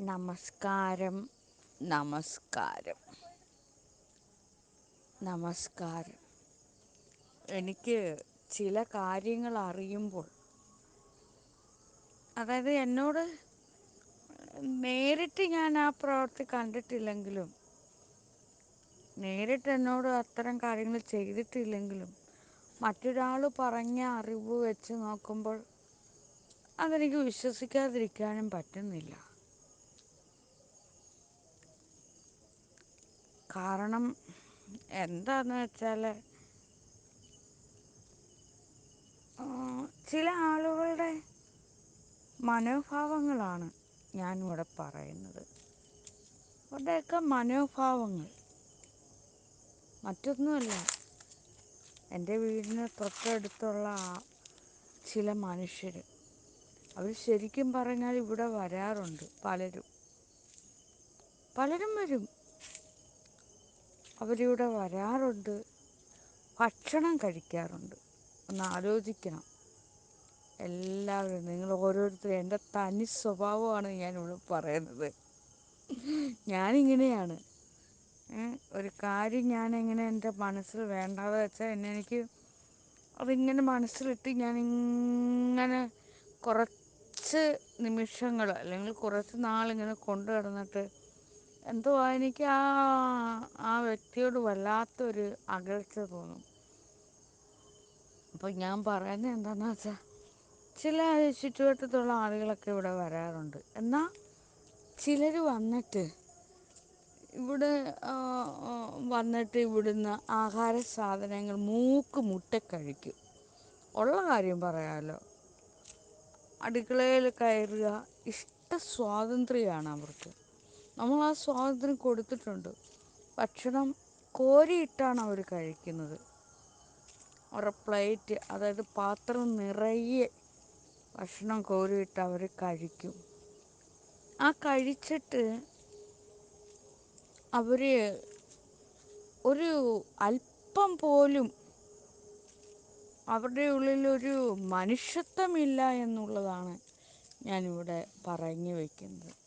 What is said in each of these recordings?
നമസ്കാരം. നമസ്കാരം. നമസ്കാരം. എനിക്ക് ചില കാര്യങ്ങൾ അറിയുമ്പോൾ അതായത് എന്നോട് നേരിട്ട് ഞാൻ ആ പ്രവൃത്തി കണ്ടിട്ടില്ലെങ്കിലും നേരിട്ട് എന്നോട് അത്തരം കാര്യങ്ങൾ ചെയ്തിട്ടില്ലെങ്കിലും മറ്റൊരാൾ പറഞ്ഞ അറിവ് വെച്ച് നോക്കുമ്പോൾ അതെനിക്ക് വിശ്വസിക്കാതിരിക്കാനും പറ്റുന്നില്ല. കാരണം എന്താന്ന് വെച്ചാൽ ചില ആളുകളുടെ മനോഭാവങ്ങളാണ് ഞാനിവിടെ പറയുന്നത്. അവരുടെയൊക്കെ മനോഭാവങ്ങൾ. മറ്റൊന്നുമല്ല എന്റെ വീടിന് തൊട്ടടുത്തുള്ള ചില മനുഷ്യർ അവർ ശരിക്കും പറഞ്ഞാൽ ഇവിടെ വരാറുണ്ട് പലരും. പലരും വരും. അവരിവിടെ വരാറുണ്ട്. ഭക്ഷണം കഴിക്കാറുണ്ട്. ഒന്ന് ആലോചിക്കണം. എല്ലാവരും നിങ്ങൾ ഓരോരുത്തരും എന്റെ തനി സ്വഭാവമാണ് ഞാനിവിടെ പറയുന്നത്. ഞാനിങ്ങനെയാണ്. ഒരു കാര്യം ഞാനെങ്ങനെ എന്റെ മനസ്സിൽ വേണ്ടാതെ വെച്ചാൽ എന്നെ എനിക്ക് അതിങ്ങനെ മനസ്സിലിട്ട് ഞാനിങ്ങനെ കുറച്ച് നിമിഷങ്ങൾ അല്ലെങ്കിൽ കുറച്ച് നാളിങ്ങനെ കൊണ്ടു കിടന്നിട്ട് എന്തുവാ എനിക്ക് ആ ആ വ്യക്തിയോട് വല്ലാത്തൊരു അകൽച്ച തോന്നും. അപ്പോൾ ഞാൻ പറയുന്നത് എന്താണെന്ന് വെച്ചാൽ ചില ചുറ്റുവട്ടത്തുള്ള ആളുകളൊക്കെ ഇവിടെ വരാറുണ്ട്. എന്നാൽ ചിലർ വന്നിട്ട് ഇവിടെ വന്നിട്ട് ഇവിടുന്ന് ആഹാര സാധനങ്ങൾ മൂക്ക് മുട്ട കഴിക്കും. ഉള്ള കാര്യം പറയാമല്ലോ അടുക്കളയിൽ കയറുക ഇഷ്ട സ്വാതന്ത്ര്യമാണ് അവർക്ക്. നമ്മൾ ആ സ്വാതന്ത്ര്യം കൊടുത്തിട്ടുണ്ട്. ഭക്ഷണം കോരിയിട്ടാണ് അവർ കഴിക്കുന്നത്. അവരുടെ പ്ലേറ്റ് അതായത് പാത്രം നിറയെ ഭക്ഷണം കോരിയിട്ട് അവർ കഴിക്കും. ആ കഴിച്ചിട്ട് അവർ ഒരു അല്പം പോലും അവരുടെ ഉള്ളിലൊരു മനുഷ്യത്വമില്ല എന്നുള്ളതാണ് ഞാനിവിടെ പറഞ്ഞു വയ്ക്കുന്നത്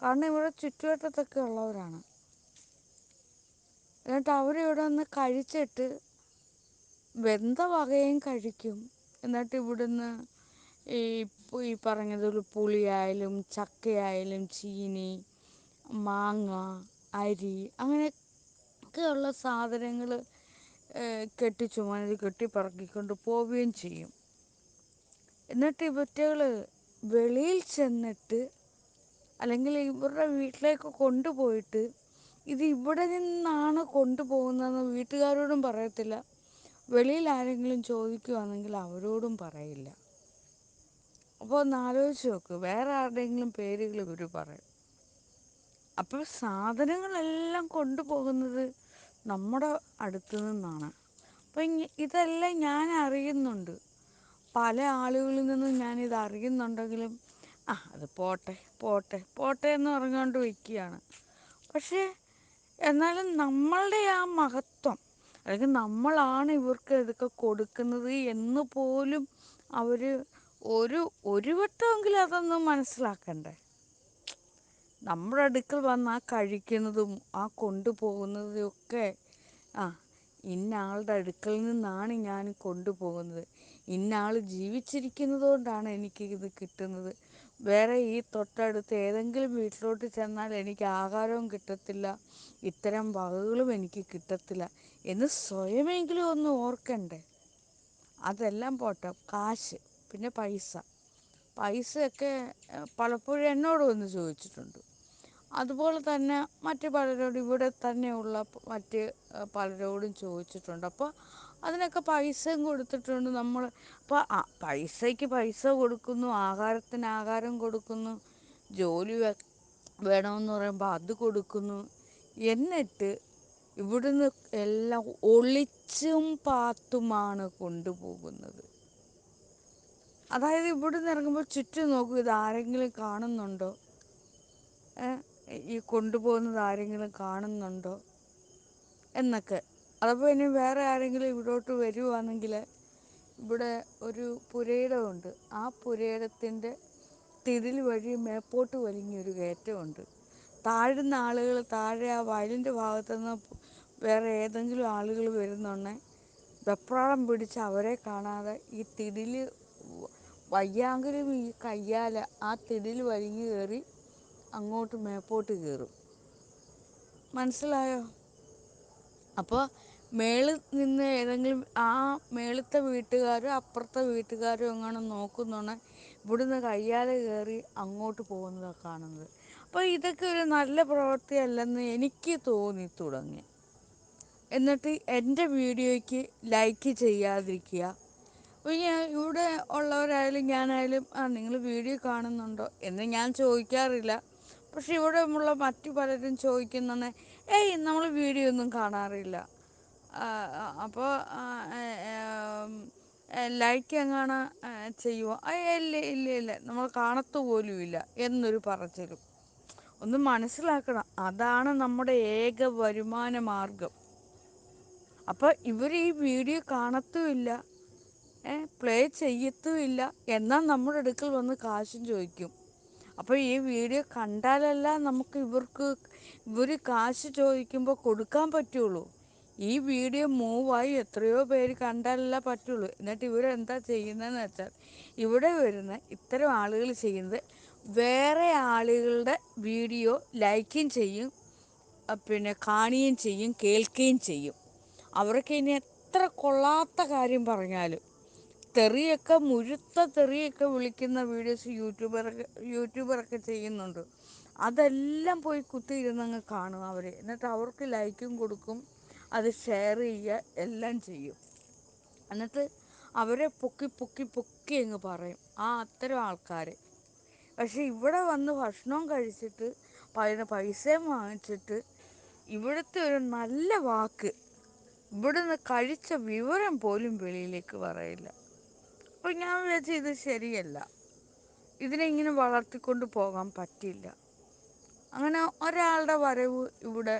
കാരണം ഇവിടെ ചുറ്റുവട്ടത്തൊക്കെ ഉള്ളവരാണ്. എന്നിട്ട് അവരിവിടെ വന്ന് കഴിച്ചിട്ട് വെന്ത വകയും കഴിക്കും. എന്നിട്ട് ഇവിടുന്ന് ഈ ഈ പറഞ്ഞതുപോലെ പുളിയായാലും ചക്കയായാലും ചീനി മാങ്ങ അരി അങ്ങനെയൊക്കെയുള്ള സാധനങ്ങൾ കെട്ടി ചുമരിൽ കെട്ടി പറക്കിക്കൊണ്ട് പോവുകയും ചെയ്യും. എന്നിട്ട് ഇവറ്റകൾ വെളിയിൽ ചെന്നിട്ട് അല്ലെങ്കിൽ ഇവരുടെ വീട്ടിലേക്ക് കൊണ്ടുപോയിട്ട് ഇത് ഇവിടെ നിന്നാണ് കൊണ്ടുപോകുന്നതെന്ന് വീട്ടുകാരോടും പറയത്തില്ല. വെളിയിൽ ആരെങ്കിലും ചോദിക്കുകയാണെങ്കിൽ അവരോടും പറയില്ല. അപ്പോൾ ഒന്ന് ആലോചിച്ച് നോക്ക്. വേറെ ആരുടെയെങ്കിലും പേരുകൾ ഇവർ പറയും. അപ്പോൾ സാധനങ്ങളെല്ലാം കൊണ്ടുപോകുന്നത് നമ്മുടെ അടുത്തു നിന്നാണ്. അപ്പോൾ ഇതെല്ലാം ഞാൻ അറിയുന്നുണ്ട്. പല ആളുകളിൽ നിന്നും ഞാനിത് അറിയുന്നുണ്ടെങ്കിലും ആ അത് പോട്ടെ പോട്ടെ പോട്ടെ എന്ന് പറഞ്ഞുകൊണ്ട് വയ്ക്കുകയാണ്. പക്ഷേ എന്നാലും നമ്മളുടെ ആ മഹത്വം അല്ലെങ്കിൽ നമ്മളാണ് ഇവർക്ക് ഇതൊക്കെ കൊടുക്കുന്നത് എന്ന് പോലും അവർ ഒരു ഒരു വട്ടമെങ്കിലും അതൊന്ന് മനസ്സിലാക്കണ്ടേ? നമ്മുടെ അടുക്കൽ വന്ന് ആ കഴിക്കുന്നതും ആ കൊണ്ടുപോകുന്നതും ഒക്കെ ആ ഇന്ന ആളുടെ അടുക്കൽ നിന്നാണ് ഞാൻ കൊണ്ടുപോകുന്നത്. ഇന്ന ആൾ ജീവിച്ചിരിക്കുന്നത് കൊണ്ടാണ് എനിക്ക് ഇത് കിട്ടുന്നത്. വേറെ ഈ തൊട്ടടുത്ത് ഏതെങ്കിലും വീട്ടിലോട്ട് ചെന്നാൽ എനിക്ക് ആഹാരവും കിട്ടത്തില്ല. ഇത്തരം വകകളും എനിക്ക് കിട്ടത്തില്ല എന്ന് സ്വയമെങ്കിലും ഒന്ന് ഓർക്കണ്ടേ? അതെല്ലാം പോട്ടെ. കാശ് പിന്നെ പൈസ. പൈസയൊക്കെ പലപ്പോഴും എന്നോട് വന്ന് ചോദിച്ചിട്ടുണ്ട്. അതുപോലെ തന്നെ മറ്റ് പലരോടും ഇവിടെ തന്നെയുള്ള മറ്റ് പലരോടും ചോദിച്ചിട്ടുണ്ട്. അപ്പോൾ അതിനൊക്കെ പൈസയും കൊടുത്തിട്ടുണ്ട് നമ്മൾ അപ്പോൾ പൈസയ്ക്ക് പൈസ കൊടുക്കുന്നു ആഹാരത്തിന് ആഹാരം കൊടുക്കുന്നു ജോലി വേണമെന്ന് പറയുമ്പോൾ അത് കൊടുക്കുന്നു. എന്നിട്ട് ഇവിടുന്ന് എല്ലാം ഒളിച്ചും പാത്തുമാണ് കൊണ്ടുപോകുന്നത്. അതായത് ഇവിടുന്ന് ഇറങ്ങുമ്പോൾ ചുറ്റും നോക്കും ഇത് ആരെങ്കിലും കാണുന്നുണ്ടോ? ഈ കൊണ്ടുപോകുന്നത് ആരെങ്കിലും കാണുന്നുണ്ടോ? എന്നൊക്കെ. അതപ്പോൾ ഇനി വേറെ ആരെങ്കിലും ഇവിടോട്ട് വരുവാണെങ്കിൽ ഇവിടെ ഒരു പുരയിടമുണ്ട്. ആ പുരയിടത്തിന്റെ തിരിൽ വഴി മേപ്പോട്ട് വലിഞ്ഞൊരു കയറ്റമുണ്ട്. താഴ്ന്ന ആളുകൾ താഴെ ആ വയലിന്റെ ഭാഗത്തുന്ന് വേറെ ഏതെങ്കിലും ആളുകൾ വരുന്നുണ്ടെ വെപ്രാളം പിടിച്ച് അവരെ കാണാതെ ഈ തിരിൽ വയ്യാങ്കിലും ഈ കയ്യാല ആ തിരിൽ വലിഞ്ഞ് കയറി അങ്ങോട്ട് മേപ്പോട്ട് കയറും. മനസ്സിലായോ? അപ്പോൾ മേളിൽ നിന്ന് ഏതെങ്കിലും ആ മേളിലത്തെ വീട്ടുകാരോ അപ്പുറത്തെ വീട്ടുകാരോ എങ്ങാനും നോക്കുന്നുണ്ടെ ഇവിടുന്ന് കയ്യാലെ കയറി അങ്ങോട്ട് പോകുന്നതാണ് കാണുന്നത്. അപ്പോൾ ഇതൊക്കെ ഒരു നല്ല പ്രവൃത്തിയല്ലെന്ന് എനിക്ക് തോന്നി തുടങ്ങി. എന്നിട്ട് എന്റെ വീഡിയോയ്ക്ക് ലൈക്ക് ചെയ്യാതിരിക്കുക. ഞാൻ ഇവിടെ ഉള്ളവരായാലും ഞാനായാലും ആ നിങ്ങൾ വീഡിയോ കാണുന്നുണ്ടോ? എന്ന് ഞാൻ ചോദിക്കാറില്ല. പക്ഷെ ഇവിടെ ഉള്ള മറ്റു പലരും ചോദിക്കുന്നുണ്ട് ഏയ് നമ്മൾ വീഡിയോ ഒന്നും കാണാറില്ല. അപ്പോൾ ലൈക്ക് എങ്ങാണ് ചെയ്യുമോ ഇല്ല ഇല്ല ഇല്ല. നമ്മൾ കാണത്ത് പോലുമില്ല എന്നൊരു പറച്ചിലും. ഒന്ന് മനസ്സിലാക്കണം. അതാണ് നമ്മുടെ ഏക വരുമാന മാർഗം. അപ്പോൾ ഇവർ ഈ വീഡിയോ കാണത്തുമില്ല പ്ലേ ചെയ്യത്തുമില്ല എന്നാൽ നമ്മുടെ അടുക്കൽ വന്ന് കാശും ചോദിക്കും. അപ്പോൾ ഈ വീഡിയോ കണ്ടാലല്ല നമുക്ക് ഇവർക്ക് ഇവർ കാശ് ചോദിക്കുമ്പോൾ കൊടുക്കാൻ പറ്റുള്ളൂ. ഈ വീഡിയോ മൂവായി എത്രയോ പേര് കണ്ടല്ല പറ്റുള്ളൂ. എന്നിട്ട് ഇവരെന്താ ചെയ്യുന്നതെന്ന് വെച്ചാൽ ഇവിടെ വരുന്ന ഇത്തരം ആളുകൾ ചെയ്യുന്നത് വേറെ ആളുകളുടെ വീഡിയോ ലൈക്കും ചെയ്യും പിന്നെ കാണുകയും ചെയ്യും കേൾക്കുകയും ചെയ്യും. അവർക്ക് ഇനി എത്ര കൊള്ളാത്ത കാര്യം പറഞ്ഞാലും തെറിയൊക്കെ മുഴുത്ത തെറിയൊക്കെ വിളിക്കുന്ന വീഡിയോസ് യൂട്യൂബറൊക്കെ യൂട്യൂബറൊക്കെ ചെയ്യുന്നുണ്ട്. അതെല്ലാം പോയി കുത്തിയിരുന്നങ്ങ് കാണും അവർ എന്നിട്ട് അവർക്ക് ലൈക്കും കൊടുക്കും. അത് ഷെയർ ചെയ്യുക എല്ലാം ചെയ്യും. എന്നിട്ട് അവരെ പൊക്കി പൊക്കി പൊക്കി അങ്ങ് പറയും. ആ അത്തരം ആൾക്കാർ പക്ഷെ ഇവിടെ വന്ന് ഭക്ഷണം കഴിച്ചിട്ട് അതിന് പൈസയും വാങ്ങിച്ചിട്ട് ഇവിടുത്തെ ഒരു നല്ല വാക്ക് ഇവിടുന്ന് കഴിച്ച വിവരം പോലും വെളിയിലേക്ക് പറയില്ല. അപ്പോൾ ഞാൻ വിചാരിച്ചു ഇത് ശരിയല്ല. ഇതിനെ ഇങ്ങനെ വളർത്തിക്കൊണ്ട് പോകാൻ പറ്റില്ല. അങ്ങനെ ഒരാളുടെ വരവ് ഇവിടെ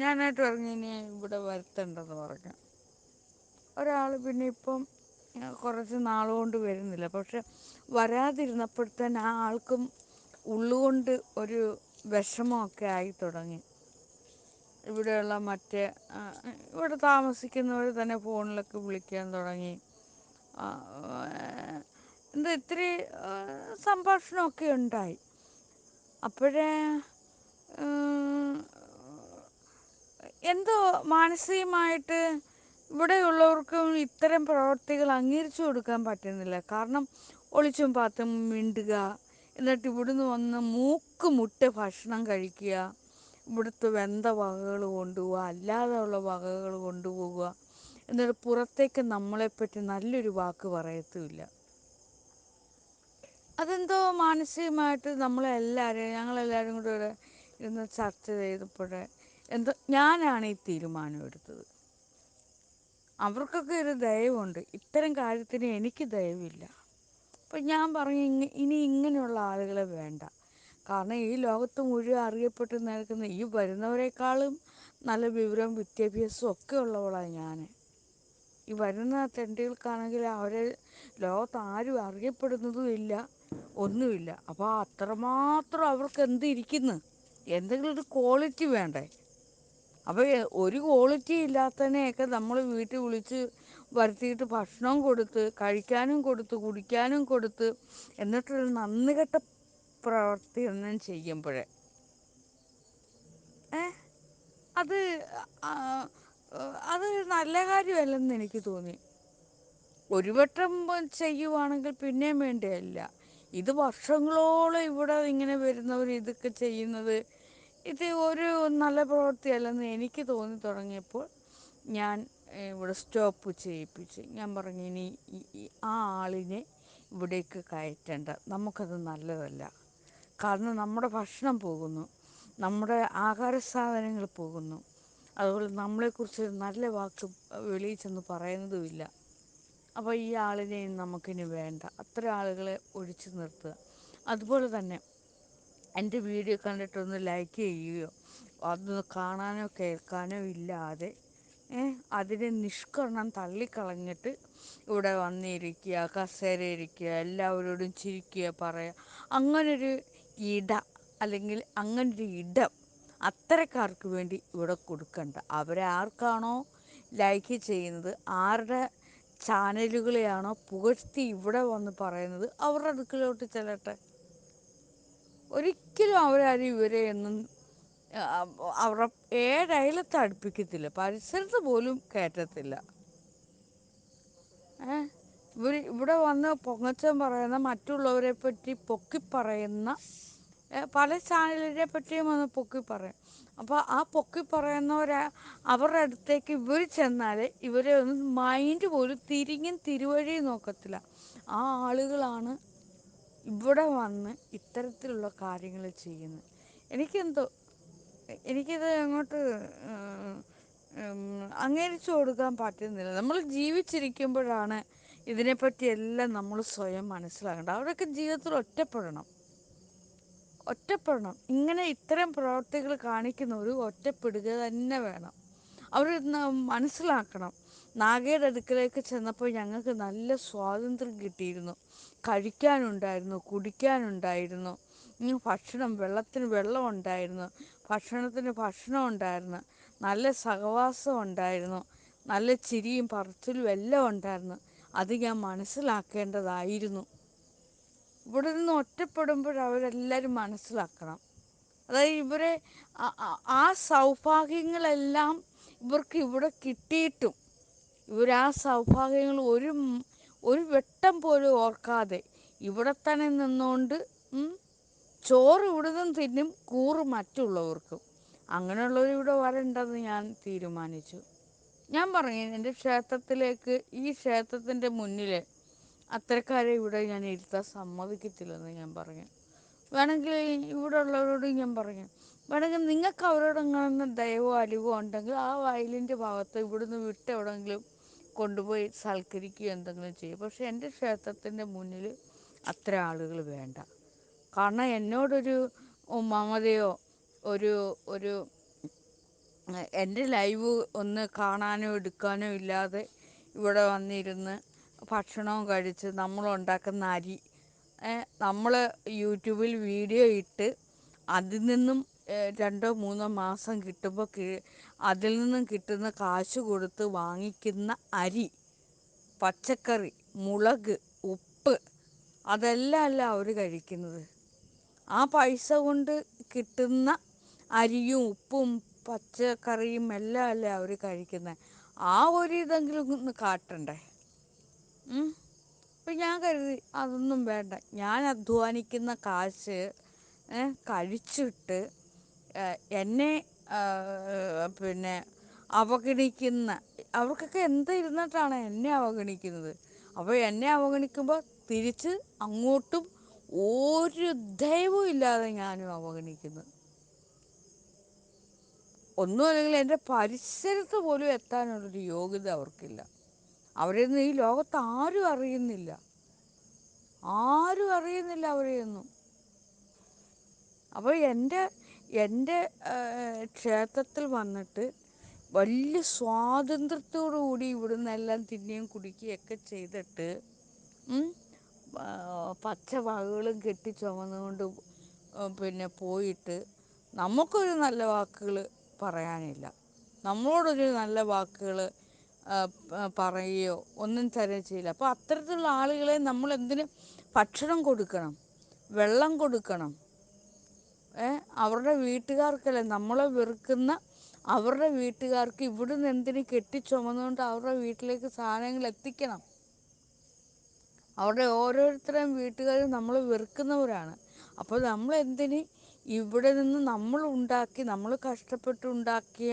ഞാനായിട്ട് പറഞ്ഞു ഇനി ഇവിടെ വരുത്തണ്ടെന്ന് പറഞ്ഞു. ഒരാൾ പിന്നെ ഇപ്പം കുറച്ച് നാളുകൊണ്ട് വരുന്നില്ല. പക്ഷെ വരാതിരുന്നപ്പോഴത്തേന് ആ ആൾക്കും ഉള്ളുകൊണ്ട് ഒരു വിഷമമൊക്കെ ആയി തുടങ്ങി. ഇവിടെയുള്ള മറ്റേ ഇവിടെ താമസിക്കുന്നവർ തന്നെ ഫോണിലൊക്കെ വിളിക്കാൻ തുടങ്ങി. എന്താ ഇത്തിരി സംഭാഷണമൊക്കെ ഉണ്ടായി. അപ്പോഴേ എന്തോ മാനസികമായിട്ട് ഇവിടെയുള്ളവർക്കും ഇത്തരം പ്രവർത്തികൾ അംഗീകരിച്ചു കൊടുക്കാൻ പറ്റുന്നില്ല. കാരണം ഒളിച്ചും പാത്തും മിണ്ടുക എന്നിട്ട് ഇവിടുന്ന് വന്ന് മൂക്ക് മുട്ട ഭക്ഷണം കഴിക്കുക ഇവിടുത്തെ വെന്ത വകകൾ കൊണ്ടുപോവുക അല്ലാതെ ഉള്ള വകകൾ കൊണ്ടുപോവുക എന്നിട്ട് പുറത്തേക്ക് നമ്മളെപ്പറ്റി നല്ലൊരു വാക്ക് പറയത്തുമില്ല. അതെന്തോ മാനസികമായിട്ട് നമ്മളെല്ലാവരും ഞങ്ങളെല്ലാവരും കൂടെ ഇവിടെ ഇരുന്ന് ചർച്ച ചെയ്തപ്പോൾ എന്തോ ഞാനാണ് ഈ തീരുമാനം എടുത്തത്. അവർക്കൊക്കെ ഒരു ദയവുണ്ട്. ഇത്തരം കാര്യത്തിന് എനിക്ക് ദയവില്ല. അപ്പം ഞാൻ പറഞ്ഞു ഇങ്ങ ഇനി ഇങ്ങനെയുള്ള ആളുകളെ വേണ്ട. കാരണം ഈ ലോകത്ത് മുഴുവൻ അറിയപ്പെട്ട് നിൽക്കുന്ന ഈ വരുന്നവരെക്കാളും നല്ല വിവരവും വിദ്യാഭ്യാസവും ഒക്കെ ഉള്ളവളാണ് ഞാൻ ഈ വരുന്ന തെണ്ടികൾക്കാണെങ്കിൽ അവരെ ലോകത്ത് ആരും അറിയപ്പെടുന്നതും ഇല്ല ഒന്നുമില്ല. അപ്പോൾ അത്രമാത്രം അവർക്ക് എന്തിരിക്കുന്നു എന്തെങ്കിലും ഒരു ക്വാളിറ്റി വേണ്ടേ? അപ്പോൾ ഒരു ക്വാളിറ്റി ഇല്ലാത്തതിനെയൊക്കെ നമ്മൾ വീട്ടിൽ വിളിച്ച് വരുത്തിയിട്ട് ഭക്ഷണം കൊടുത്ത് കഴിക്കാനും കൊടുത്ത് കുടിക്കാനും കൊടുത്ത് എന്നിട്ടൊരു നന്ദി കെട്ട പ്രവൃത്തി ഒന്നും ചെയ്യുമ്പോഴേ. ഏ? അത് അത് നല്ല കാര്യമല്ലെന്ന് എനിക്ക് തോന്നി. ഒരു വട്ടം ചെയ്യുവാണെങ്കിൽ പിന്നെയും വേണ്ടിയല്ല. ഇത് വർഷങ്ങളോളം ഇവിടെ ഇങ്ങനെ വരുന്നവർ ഇതൊക്കെ ചെയ്യുന്നത് ഇത് ഒരു നല്ല പ്രവൃത്തിയല്ലെന്ന് എനിക്ക് തോന്നി തുടങ്ങിയപ്പോൾ ഞാൻ ഇവിടെ സ്റ്റോപ്പ് ചെയ്യിപ്പിച്ച്. ഞാൻ പറഞ്ഞു ഇനി ആ ആളിനെ ഇവിടേക്ക് കയറ്റേണ്ട. നമുക്കത് നല്ലതല്ല. കാരണം നമ്മുടെ ഭക്ഷണം പോകുന്നു. നമ്മുടെ ആഹാര സാധനങ്ങൾ പോകുന്നു. അതുപോലെ നമ്മളെക്കുറിച്ച് നല്ല വാക്ക് വെളിയിൽ ചെന്ന് പറയുന്നതുമില്ല. അപ്പോൾ ഈ ആളിനെ നമുക്കിനി വേണ്ട. അത്ര ആളുകളെ ഒഴിച്ചു നിർത്തുക. അതുപോലെ തന്നെ എന്റെ വീഡിയോ കണ്ടിട്ടൊന്ന് ലൈക്ക് ചെയ്യുകയോ അതൊന്ന് കാണാനോ കേൾക്കാനോ ഇല്ലാതെ അതിനെ നിഷ്കരണം തള്ളിക്കളഞ്ഞിട്ട് ഇവിടെ വന്നിരിക്കുക കസേര ഇരിക്കുക എല്ലാവരോടും ചിരിക്കുക പറയുക. അങ്ങനൊരു ഇട അല്ലെങ്കിൽ അങ്ങനൊരു ഇടം അത്തരക്കാർക്ക് വേണ്ടി ഇവിടെ കൊടുക്കണ്ട. അവരെ ആർക്കാണോ ലൈക്ക് ചെയ്യുന്നത്? ആരുടെ ചാനലുകളെയാണോ പുകഴ്ത്തി ഇവിടെ വന്ന് പറയുന്നത്? അവരുടെ അടുക്കിലോട്ട് ചെല്ലട്ടെ. ഒരിക്കലും അവരാരും ഇവരെ ഒന്നും അവരുടെ ഏഴയലത്ത് അടുപ്പിക്കത്തില്ല. പരിസരത്ത് പോലും കയറ്റത്തില്ല. ഏ? ഇവർ ഇവിടെ വന്ന് പൊങ്ങച്ചം പറയുന്ന മറ്റുള്ളവരെ പറ്റി പൊക്കി പറയുന്ന പല ചാനലിനെ പറ്റിയും വന്ന് പൊക്കി പറയും. അപ്പോൾ ആ പൊക്കി പറയുന്നവരെ അവരുടെ അടുത്തേക്ക് ഇവർ ചെന്നാൽ ഇവരെ ഒന്ന് മൈൻഡ് പോലും തിരിഞ്ഞും തിരുവഴിയും നോക്കത്തില്ല. ആ ആളുകളാണ് ഇവിടെ വന്ന് ഇത്തരത്തിലുള്ള കാര്യങ്ങൾ ചെയ്യുന്നത് എനിക്കെന്തോ എനിക്കിത് അങ്ങോട്ട് അംഗീകരിച്ചു കൊടുക്കാൻ പറ്റുന്നില്ല. നമ്മൾ ജീവിച്ചിരിക്കുമ്പോഴാണ് ഇതിനെപ്പറ്റിയെല്ലാം നമ്മൾ സ്വയം മനസ്സിലാക്കേണ്ടത്. അവരൊക്കെ ജീവിതത്തിൽ ഒറ്റപ്പെടണം. ഒറ്റപ്പെടണം. ഇങ്ങനെ ഇത്തരം പ്രവർത്തികൾ കാണിക്കുന്നവർ ഒറ്റപ്പെടുക തന്നെ വേണം. അവർ മനസ്സിലാക്കണം. നാഗയുടെ അടുക്കലേക്ക് ചെന്നപ്പോൾ ഞങ്ങൾക്ക് നല്ല സ്വാതന്ത്ര്യം കിട്ടിയിരുന്നു. കഴിക്കാനുണ്ടായിരുന്നു കുടിക്കാനുണ്ടായിരുന്നു. ഭക്ഷണം വെള്ളത്തിന് വെള്ളം ഉണ്ടായിരുന്നു. ഭക്ഷണത്തിന് ഭക്ഷണം ഉണ്ടായിരുന്നു. നല്ല സഹവാസം ഉണ്ടായിരുന്നു. നല്ല ചിരിയും പറച്ചിലും എല്ലാം ഉണ്ടായിരുന്നു. അത് ഞാൻ മനസ്സിലാക്കേണ്ടതായിരുന്നു. ഇവിടെ നിന്ന് ഒറ്റപ്പെടുമ്പോൾ അവരെല്ലാവരും മനസ്സിലാക്കണം. അതായത് ഇവരെ ആ സൗഭാഗ്യങ്ങളെല്ലാം ഇവർക്ക് ഇവിടെ കിട്ടിയിട്ടും ഇവർ ആ സൗഭാഗ്യങ്ങൾ ഒരു ഒരു വെട്ടം പോലും ഓർക്കാതെ ഇവിടെ തന്നെ നിന്നുകൊണ്ട് ചോറ് ഇവിടുന്ന് തിന്നും കൂറ് മറ്റുള്ളവർക്കും. അങ്ങനെയുള്ളവർ ഇവിടെ വരണ്ടെന്ന് ഞാൻ തീരുമാനിച്ചു. ഞാൻ പറഞ്ഞു എന്റെ ക്ഷേത്രത്തിലേക്ക് ഈ ക്ഷേത്രത്തിന്റെ മുന്നിൽ അത്തരക്കാരെ ഇവിടെ ഞാൻ ഇരുത്താൻ സമ്മതിക്കത്തില്ലെന്ന് ഞാൻ പറഞ്ഞു. വേണമെങ്കിൽ ഇവിടെ ഉള്ളവരോട് ഞാൻ പറഞ്ഞു വേണമെങ്കിൽ നിങ്ങൾക്ക് അവരോട് അങ്ങനെ ദയവോ അലിവോ ഉണ്ടെങ്കിൽ ആ വയലിന്റെ ഭാഗത്ത് ഇവിടുന്ന് വിട്ട് എവിടെയെങ്കിലും കൊണ്ടുപോയി സൽക്കരിക്കുകയോ എന്തെങ്കിലും ചെയ്യും. പക്ഷെ എന്റെ ക്ഷേത്രത്തിന്റെ മുന്നിൽ അത്ര ആളുകൾ വേണ്ട. കാരണം എന്നോടൊരു മമതയോ ഒരു ഒരു എന്റെ ലൈവ് ഒന്ന് കാണാനോ എടുക്കാനോ ഇല്ലാതെ ഇവിടെ വന്നിരുന്ന് ഭക്ഷണവും കഴിച്ച് നമ്മളുണ്ടാക്കുന്ന അരി നമ്മൾ യൂട്യൂബിൽ വീഡിയോ ഇട്ട് അതിൽ നിന്നും രണ്ടോ മൂന്നോ മാസം കിട്ടുമ്പോൾ അതിൽ നിന്നും കിട്ടുന്ന കാശ് കൊടുത്ത് വാങ്ങിക്കുന്ന അരി പച്ചക്കറി മുളക് ഉപ്പ് അതെല്ലാം അല്ല അവർ കഴിക്കുന്നത്. ആ പൈസ കൊണ്ട് കിട്ടുന്ന അരിയും ഉപ്പും പച്ചക്കറിയും എല്ലാം അല്ല അവർ കഴിക്കുന്നത് ആ ഒരു ഇതെങ്കിലും ഒന്ന് കാട്ടണ്ടേ? അപ്പം ഞാൻ കരുതി അതൊന്നും വേണ്ട. ഞാൻ അധ്വാനിക്കുന്ന കാശ് കഴിച്ചിട്ട് എന്നെ പിന്നെ അവഗണിക്കുന്ന അവർക്കൊക്കെ എന്ത് ഇരുന്നിട്ടാണ് എന്നെ അവഗണിക്കുന്നത്? അപ്പോൾ എന്നെ അവഗണിക്കുമ്പോൾ തിരിച്ച് അങ്ങോട്ടും ഒരു ദയവും ഇല്ലാതെ ഞാനും അവഗണിക്കുന്നു. ഒന്നും അല്ലെങ്കിൽ എന്റെ പരിസരത്ത് പോലും എത്താനുള്ളൊരു യോഗ്യത അവർക്കില്ല. അവരെയൊന്നും ഈ ലോകത്ത് ആരും അറിയുന്നില്ല. ആരും അറിയുന്നില്ല അവരെയൊന്നും അപ്പോൾ എന്റെ എന്റെ ക്ഷേത്രത്തിൽ വന്നിട്ട് വലിയ സ്വാതന്ത്ര്യത്തോടു കൂടി ഇവിടുന്ന് എല്ലാം തിന്നുകയും കുടിക്കുകയൊക്കെ ചെയ്തിട്ട് പച്ച വകകളും കെട്ടി ചുമന്നുകൊണ്ട് പിന്നെ പോയിട്ട് നമുക്കൊരു നല്ല വാക്കുകൾ പറയാനില്ല. നമ്മളോടൊരു നല്ല വാക്കുകൾ പറയുകയോ ഒന്നും തരം ചെയ്യില്ല. അപ്പോൾ അത്തരത്തിലുള്ള ആളുകളെ നമ്മൾ എന്തിന് ഭക്ഷണം കൊടുക്കണം വെള്ളം കൊടുക്കണം അവരുടെ വീട്ടുകാർക്കല്ലേ നമ്മളെ വെറുക്കുന്ന അവരുടെ വീട്ടുകാർക്ക് ഇവിടുന്ന് എന്തിന് കെട്ടിച്ചുമന്നുകൊണ്ട് അവരുടെ വീട്ടിലേക്ക് സാധനങ്ങൾ എത്തിക്കണം? അവരുടെ ഓരോരുത്തരുടെയും വീട്ടുകാരും നമ്മൾ വെറുക്കുന്നവരാണ്. അപ്പോൾ നമ്മൾ എന്തിന് ഇവിടെ നിന്ന് നമ്മൾ ഉണ്ടാക്കി നമ്മൾ കഷ്ടപ്പെട്ടുണ്ടാക്കിയ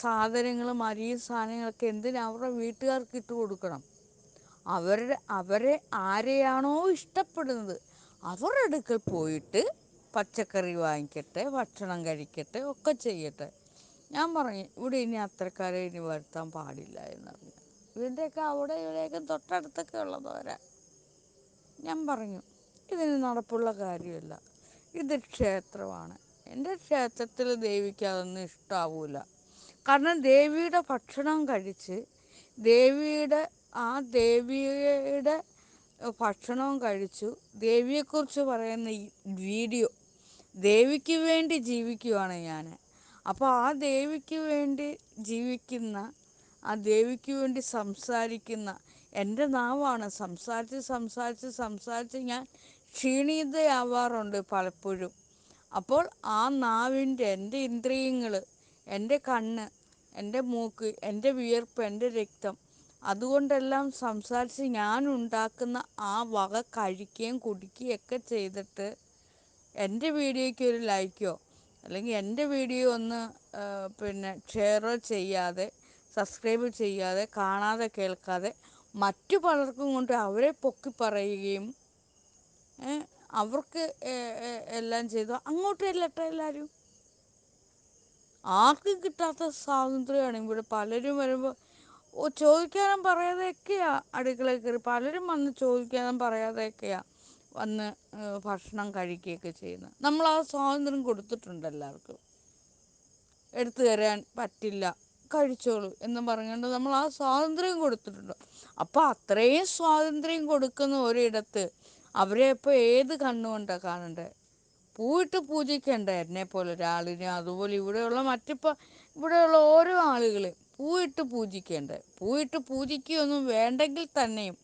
സാധനങ്ങളും അരിയും സാധനങ്ങളൊക്കെ എന്തിന് അവരുടെ വീട്ടുകാർക്ക് ഇട്ട് കൊടുക്കണം? അവരുടെ അവരെ ആരെയാണോ ഇഷ്ടപ്പെടുന്നത് അവരുടെ അടുക്കൽ പോയിട്ട് പച്ചക്കറി വാങ്ങിക്കട്ടെ ഭക്ഷണം കഴിക്കട്ടെ ഒക്കെ ചെയ്യട്ടെ. ഞാൻ പറഞ്ഞു ഇവിടെ ഇനി അത്തരക്കാരെ ഇനി വരുത്താൻ പാടില്ല എന്നറിഞ്ഞു ഇതിന്റെയൊക്കെ അവിടെ ഇവിടെയൊക്കെ തൊട്ടടുത്തൊക്കെ ഉള്ളതവരാ ഞാൻ പറഞ്ഞു ഇതിന് നടപ്പുള്ള കാര്യമല്ല. ഇത് ക്ഷേത്രമാണ്. എന്റെ ക്ഷേത്രത്തിൽ ദേവിക്ക് അതൊന്നും ഇഷ്ടാവൂല. കാരണം ദേവിയുടെ ഭക്ഷണം കഴിച്ച് ദേവിയുടെ ആ ദേവിയുടെ ഭക്ഷണവും കഴിച്ചു. ദേവിയെക്കുറിച്ച് പറയുന്ന വീഡിയോ ദേവിക്ക് വേണ്ടി ജീവിക്കുവാണ് ഞാൻ. അപ്പോൾ ആ ദേവിക്ക് വേണ്ടി ജീവിക്കുന്ന ആ ദേവിക്ക് വേണ്ടി സംസാരിക്കുന്ന എന്റെ നാവാണ്. സംസാരിച്ച് സംസാരിച്ച് സംസാരിച്ച് ഞാൻ ക്ഷീണിതയാവാറുണ്ട് പലപ്പോഴും. അപ്പോൾ ആ നാവിന്റെ എന്റെ ഇന്ദ്രിയങ്ങൾ എന്റെ കണ്ണ് എന്റെ മൂക്ക് എന്റെ വിയർപ്പ് എന്റെ രക്തം അതുകൊണ്ടെല്ലാം സംസാരിച്ച് ഞാൻ ഉണ്ടാക്കുന്ന ആ വക കഴിക്കുകയും കുടിക്കുകയും ഒക്കെ ചെയ്തിട്ട് എന്റെ വീഡിയോയ്ക്ക് ഒരു ലൈക്കോ അല്ലെങ്കിൽ എന്റെ വീഡിയോ ഒന്ന് പിന്നെ ഷെയറോ ചെയ്യാതെ സബ്സ്ക്രൈബ് ചെയ്യാതെ കാണാതെ കേൾക്കാതെ മറ്റു പലർക്കും കൊണ്ട് അവരെ പൊക്കി പറയുകയും അവർക്ക് എല്ലാം ചെയ്തു. അങ്ങോട്ട് ചെല്ലട്ടെ എല്ലാവരും. ആർക്കും കിട്ടാത്ത സ്വാതന്ത്ര്യമാണ് ഇവിടെ പലരും വരുമ്പോൾ ചോദിക്കാനും പറയാതെയൊക്കെയാ അടുക്കളയിൽ കയറി. പലരും വന്ന് ചോദിക്കാനും പറയാതെയൊക്കെയാ. വന്ന് ഭക്ഷണം കഴിക്കുകയൊക്കെ ചെയ്യുന്നത് നമ്മൾ ആ സ്വാതന്ത്ര്യം കൊടുത്തിട്ടുണ്ട് എല്ലാവർക്കും. എടുത്തു തരാൻ പറ്റില്ല കഴിച്ചോളൂ എന്ന് പറഞ്ഞുകൊണ്ട് നമ്മൾ ആ സ്വാതന്ത്ര്യം കൊടുത്തിട്ടുണ്ട്. അപ്പോൾ അത്രയും സ്വാതന്ത്ര്യം കൊടുക്കുന്ന ഒരിടത്ത് അവരെ ഇപ്പോൾ ഏത് കണ്ണുകൊണ്ടാണ് കാണണ്ടേ? പൂവിട്ട് പൂജിക്കണ്ടേ എന്നെ പോലെ ഒരാളിനെ അതുപോലെ ഇവിടെയുള്ള മറ്റിപ്പോൾ ഇവിടെയുള്ള ഓരോ ആളുകളെ പൂവിട്ട് പൂജിക്കേണ്ടേ? പൂവിട്ട് പൂജിക്കുകയൊന്നും വേണ്ടെങ്കിൽ തന്നെയും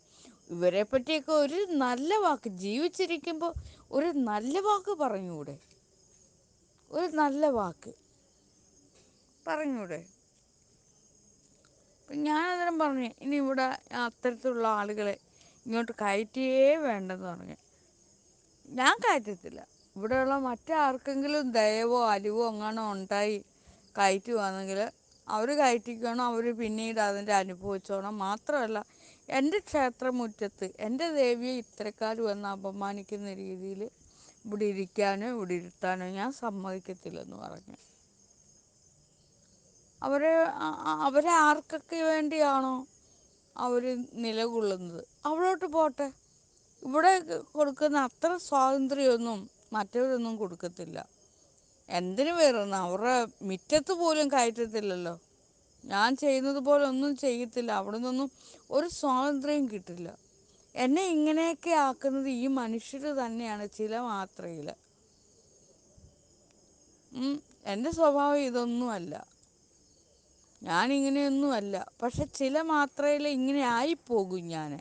ഇവരെ പറ്റിയൊക്കെ ഒരു നല്ല വാക്ക് ജീവിച്ചിരിക്കുമ്പോൾ ഒരു നല്ല വാക്ക് പറഞ്ഞൂടെ? ഒരു നല്ല വാക്ക് പറഞ്ഞൂടെ? ഞാൻ അന്നേരം പറഞ്ഞു ഇനി ഇവിടെ അത്തരത്തിലുള്ള ആളുകളെ ഇങ്ങോട്ട് കയറ്റിയേ വേണ്ടെന്ന് പറഞ്ഞു. ഞാൻ കയറ്റത്തില്ല. ഇവിടെയുള്ള മറ്റാർക്കെങ്കിലും ദയവോ അലിവോ എങ്ങാനോ ഉണ്ടായി കയറ്റുവാണെങ്കിൽ അവർ കയറ്റിക്കണം അവർ പിന്നീട് അതിന്റെ അനുഭവിച്ചോണം മാത്രമല്ല എന്റെ ക്ഷേത്രമുറ്റത്ത് എന്റെ ദേവിയെ ഇത്തരക്കാർ വന്ന് അപമാനിക്കുന്ന രീതിയിൽ ഇവിടെ ഇരിക്കാനോ ഇവിടെ ഇരുത്താനോ ഞാൻ സമ്മതിക്കത്തില്ലെന്ന് പറഞ്ഞു. അവരെ അവരെ ആർക്കൊക്കെ വേണ്ടിയാണോ അവർ നിലകൊള്ളുന്നത്? അവിടോട്ട് പോട്ടെ. ഇവിടെ കൊടുക്കുന്ന അത്ര സ്വാതന്ത്ര്യമൊന്നും മറ്റവരൊന്നും കൊടുക്കത്തില്ല. എന്തിനു വേറൊന്നും? അവരുടെ മുറ്റത്ത് പോലും കയറ്റത്തില്ലല്ലോ. ഞാൻ ചെയ്യുന്നത് പോലെ ഒന്നും ചെയ്യത്തില്ല. അവിടെ നിന്നൊന്നും ഒരു സ്വാതന്ത്ര്യം കിട്ടില്ല. എന്നെ ഇങ്ങനെയൊക്കെ ആക്കുന്നത് ഈ മനുഷ്യർ തന്നെയാണ് ചില മാത്രയിൽ. എന്റെ സ്വഭാവം ഇതൊന്നുമല്ല. ഞാൻ ഇങ്ങനെയൊന്നുമല്ല. പക്ഷെ ചില മാത്രയിൽ ഇങ്ങനെ ആയിപ്പോകും ഞാൻ.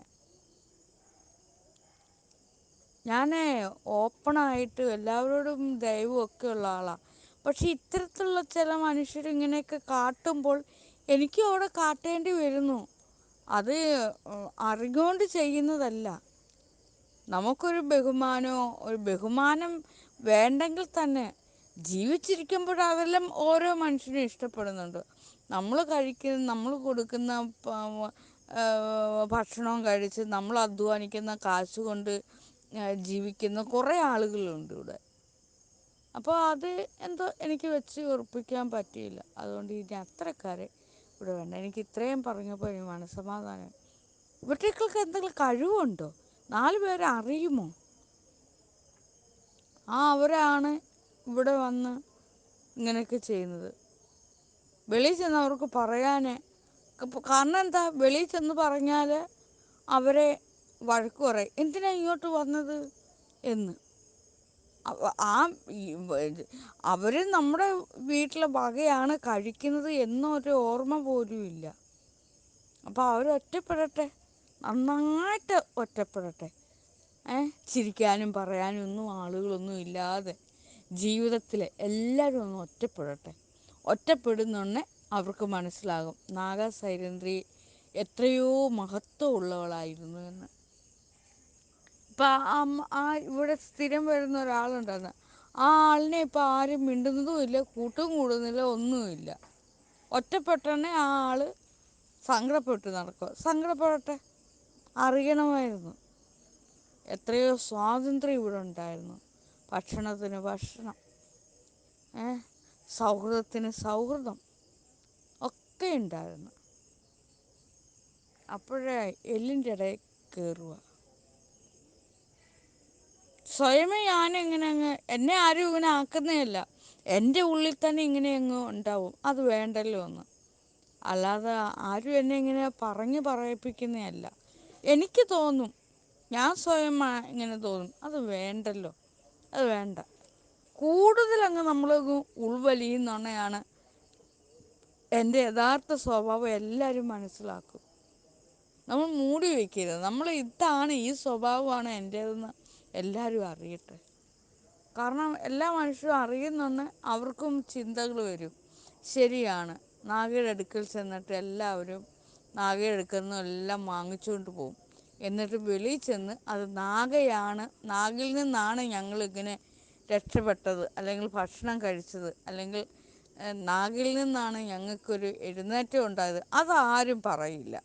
ഞാൻ ഓപ്പണായിട്ട് എല്ലാവരോടും ദയവും ഒക്കെ ഉള്ള ആളാണ് പക്ഷെ ഇത്തരത്തിലുള്ള ചില മനുഷ്യർ ഇങ്ങനെയൊക്കെ കാട്ടുമ്പോൾ എനിക്കും അവിടെ കാട്ടേണ്ടി വരുന്നു. അത് അറിഞ്ഞുകൊണ്ട് ചെയ്യുന്നതല്ല. നമുക്കൊരു ബഹുമാനമോ ഒരു ബഹുമാനം വേണ്ടെങ്കിൽ തന്നെ ജീവിച്ചിരിക്കുമ്പോൾ അതെല്ലാം ഓരോ മനുഷ്യനും ഇഷ്ടപ്പെടുന്നുണ്ട്. നമ്മൾ കഴിക്കുന്ന നമ്മൾ കൊടുക്കുന്ന ഭക്ഷണം കഴിച്ച് നമ്മൾ അധ്വാനിക്കുന്ന കാശ് കൊണ്ട് ജീവിക്കുന്ന കുറേ ആളുകളുണ്ട് ഇവിടെ. അപ്പോൾ അത് എന്തോ എനിക്ക് വെച്ച് ഉറപ്പിക്കാൻ പറ്റിയില്ല. അതുകൊണ്ട് ഇനി അത്രക്കാരെ ഇവിടെ വേണ്ട. എനിക്ക് ഇത്രയും പറഞ്ഞപ്പോൾ എനിക്ക് മനസ്സമാധാനം. ഇവറ്റകൾക്ക് എന്തെങ്കിലും കഴിവുണ്ടോ? നാല് പേരെ അറിയുമോ? ആ അവരാണ് ഇവിടെ വന്ന് ഇങ്ങനെയൊക്കെ ചെയ്യുന്നത്. വെളിയിൽ ചെന്ന് അവർക്ക് പറയാൻ കാരണം എന്താ? വെളിയിൽ ചെന്ന് പറഞ്ഞാൽ അവരെ വഴക്ക് പറയും. എന്തിനാ ഇങ്ങോട്ട് വന്നത് എന്ന്. ആ അവർ നമ്മുടെ വീട്ടിലെ വകയാണ് കഴിക്കുന്നത് എന്നൊരു ഓർമ്മ പോലും ഇല്ല. അപ്പോൾ അവർ ഒറ്റപ്പെടട്ടെ. നന്നായിട്ട് ഒറ്റപ്പെടട്ടെ. ഏ? ചിരിക്കാനും പറയാനും ഒന്നും ആളുകളൊന്നും ഇല്ലാതെ ജീവിതത്തിൽ എല്ലാവരും ഒന്ന് ഒറ്റപ്പെടട്ടെ. ഒറ്റപ്പെടുന്നുണ്ടെ അവർക്ക് മനസ്സിലാകും. നാഗസൈരന്ധ്രി എത്രയോ മഹത്വമുള്ളവളായിരുന്നു എന്ന്. ഇപ്പം ആ ഇവിടെ സ്ഥിരം വരുന്ന ഒരാളുണ്ടായിരുന്നു ആ ആളിനെ ഇപ്പം ആരും മിണ്ടുന്നതുമില്ല കൂട്ടും കൂടുന്നില്ല ഒന്നുമില്ല ഒറ്റപ്പെട്ടനെ ആ ആൾ സങ്കടപ്പെട്ട് നടക്കുക സങ്കടപ്പെടട്ടെ. അറിയണമായിരുന്നു. എത്രയോ സ്വാതന്ത്ര്യം ഇവിടെ ഉണ്ടായിരുന്നു. ഭക്ഷണത്തിന് ഭക്ഷണം. ഏ സൗഹൃദത്തിന് സൗഹൃദം ഒക്കെ ഉണ്ടായിരുന്നു. അപ്പോഴേ എല്ലിന്റെ ഇടയിൽ കയറുക സ്വയമേ ഞാൻ എങ്ങനെ അങ്ങ് എന്നെ ആരും ഇങ്ങനെ ആക്കുന്നതല്ല എന്റെ ഉള്ളിൽ തന്നെ ഇങ്ങനെ അങ്ങ് ഉണ്ടാവും. അത് വേണ്ടല്ലോ എന്ന് അല്ലാതെ ആരും എന്നെ ഇങ്ങനെ പറഞ്ഞ് പറയിപ്പിക്കുന്നതല്ല എനിക്ക് തോന്നും ഞാൻ സ്വയം ഇങ്ങനെ തോന്നും അത് വേണ്ടല്ലോ. അത് വേണ്ട. കൂടുതലങ്ങ് നമ്മൾ ഉൾവലിയുന്നതാണ് എന്റെ യഥാർത്ഥ സ്വഭാവം എല്ലാവരും മനസ്സിലാക്കും. നമ്മൾ മൂടി വയ്ക്കരുത്. നമ്മൾ ഇതാണ് ഈ സ്വഭാവമാണ് എന്റേതെന്ന് എല്ലാവരും അറിയട്ടെ. കാരണം എല്ലാ മനുഷ്യരും അറിയുന്നെന്ന് അവർക്കും ചിന്തകൾ വരും. ശരിയാണ്. നാഗയുടെ അടുക്കൽ ചെന്നിട്ട് എല്ലാവരും നാഗയുടെ അടുക്കൽ നിന്നെല്ലാം വാങ്ങിച്ചുകൊണ്ട് പോകും എന്നിട്ട് വെളിയിൽ ചെന്ന് അത് നാഗയാണ് നാഗിൽ നിന്നാണ് ഞങ്ങളിങ്ങനെ രക്ഷപ്പെട്ടത് അല്ലെങ്കിൽ ഭക്ഷണം കഴിച്ചത് അല്ലെങ്കിൽ നാഗിൽ നിന്നാണ് ഞങ്ങൾക്കൊരു എഴുന്നേറ്റം ഉണ്ടായത്. അതാരും പറയില്ല.